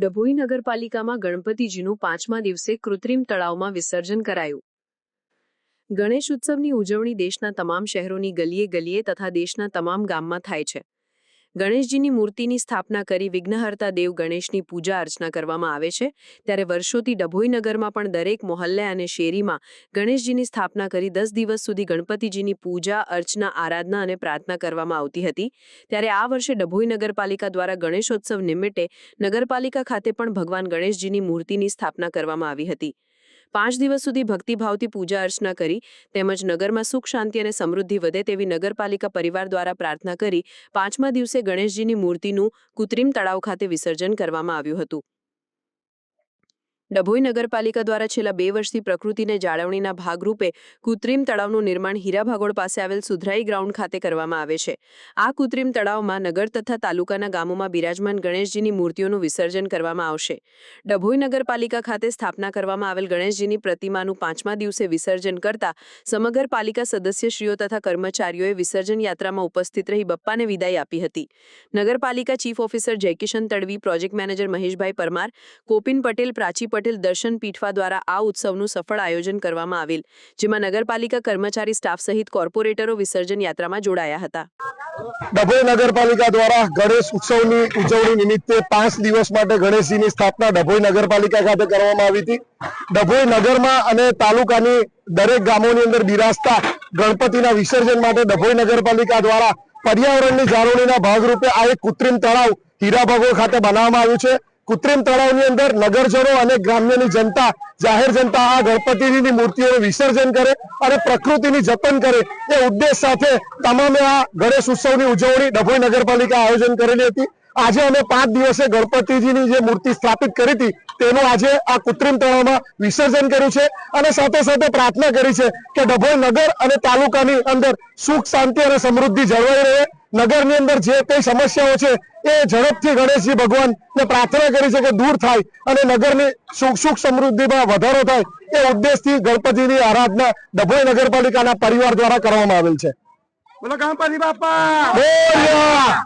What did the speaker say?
ડભોઈ નગરપાલિકામાં ગણપતિજીનું પાંચમા દિવસે કૃત્રિમ તળાવમાં વિસર્જન કરાયું. ગણેશ ઉત્સવની ઉજવણી દેશના તમામ શહેરોની ગલીએ ગલીએ તથા દેશના તમામ ગામમાં થાય છે. ગણેશજીની મૂર્તિની સ્થાપના કરી વિઘ્નહર્તા દેવ ગણેશની પૂજા અર્ચના કરવામાં આવે છે. ત્યારે વર્ષોથી ડભોઈ નગરમાં પણ દરેક મોહલ્લે અને શેરીમાં ગણેશજીની સ્થાપના કરી દસ દિવસ સુધી ગણપતિજીની પૂજા, અર્ચના, આરાધના અને પ્રાર્થના કરવામાં આવતી હતી. ત્યારે આ વર્ષે ડભોઈ નગરપાલિકા દ્વારા ગણેશોત્સવ નિમિત્તે નગરપાલિકા ખાતે પણ ભગવાન ગણેશજીની મૂર્તિની સ્થાપના કરવામાં આવી હતી. પાંચ દિવસ સુધી ભક્તિભાવથી પૂજા અર્ચના કરી, તેમજ નગરમાં સુખ, શાંતિ અને સમૃદ્ધિ વધે તેવી નગરપાલિકા પરિવાર દ્વારા પ્રાર્થના કરી, પાંચમા દિવસે ગણેશજીની મૂર્તિનું કૃત્રિમ તળાવ ખાતે વિસર્જન કરવામાં આવ્યું હતું. ડભોઈ નગરપાલિકા દ્વારા છેલ્લા બે વર્ષથી પ્રકૃતિને જાળવણીના ભાગરૂપે કૃત્રિમ તળાવનું નિર્માણ હીરા ભાગોળ પાસે આવેલ સુધરાઈ ગ્રાઉન્ડ ખાતે કરવામાં આવે છે. આ કૃત્રિમ તળાવમાં નગર તથા તાલુકાના ગામોમાં બિરાજમાન ગણેશજીની મૂર્તિઓનું વિસર્જન કરવામાં આવશે. ડભોઈ નગરપાલિકા ખાતે સ્થાપના કરવામાં આવેલ ગણેશજીની પ્રતિમાનું પાંચમા દિવસે વિસર્જન કરતા સમગ્ર પાલિકા સદસ્યશ્રીઓ તથા કર્મચારીઓએ વિસર્જન યાત્રામાં ઉપસ્થિત રહી બપ્પાને વિદાય આપી હતી. નગરપાલિકા chief officer Jaykishan Tadvi, project manager Maheshbhai Parmar, Kopin Patel, Prachi Patel Darshan Pithva દ્વારા આ ઉત્સવનું સફળ આયોજન કરવામાં આવેલ, જેમાં નગરપાલિકા કર્મચારી, સ્ટાફ સહિત કોર્પોરેટરો વિસર્જન યાત્રામાં જોડાયા હતા. ડભોઈ નગરપાલિકા દ્વારા ગણેશ ઉત્સવની ઉજવણી નિમિત્તે પાંચ દિવસ માટે ગણેશજીની સ્થાપના ડભોઈ નગરપાલિકા ખાતે કરવામાં આવી હતી. ડભોઈ નગરમાં અને તાલુકાની દરેક ગામોની અંદર બિરાજતા ગણપતિના વિસર્જન માટે ડભોઈ નગરપાલિકા દ્વારા પર્યાવરણની જાળવણીના ભાગરૂપે આ એક કૃત્રિમ તળાવ હીરાભાગોળ ખાતે બનાવવામાં આવ્યું છે. કૃત્રિમ તળાવની અંદર નગરજનો અને ગ્રામ્યની જનતા, જાહેર જનતા આ ગણપતિની મૂર્તિઓનું વિસર્જન કરે અને પ્રકૃતિની જતન કરે એ ઉદ્દેશ સાથે તમામે આ ગણેશ ઉત્સવની ઉજવણી ડભોઈ નગરપાલિકા આયોજન કરેલી હતી. આજે અમે પાંચ દિવસે ગણપતિજીની જે મૂર્તિ સ્થાપિત કરી હતી, તેનું આજે આ કૃત્રિમ તળાવમાં વિસર્જન કર્યું છે અને સાથે સાથે પ્રાર્થના કરી છે કે ડભોઈ નગર અને તાલુકાની અંદર સુખ, શાંતિ અને સમૃદ્ધિ જળવાઈ રહે. નગરની અંદર જે કઈ સમસ્યાઓ છે એ ઝડપથી ગણેશજી ભગવાનને પ્રાર્થના કરી છે કે દૂર થાય અને નગરની સુખ સુખ સમૃદ્ધિમાં વધારો થાય એ ઉદ્દેશથી ગણપતિની આરાધના ડભોઈ નગરપાલિકાના પરિવાર દ્વારા કરવામાં આવેલ છે. બોલો ગણપતિ બાપા.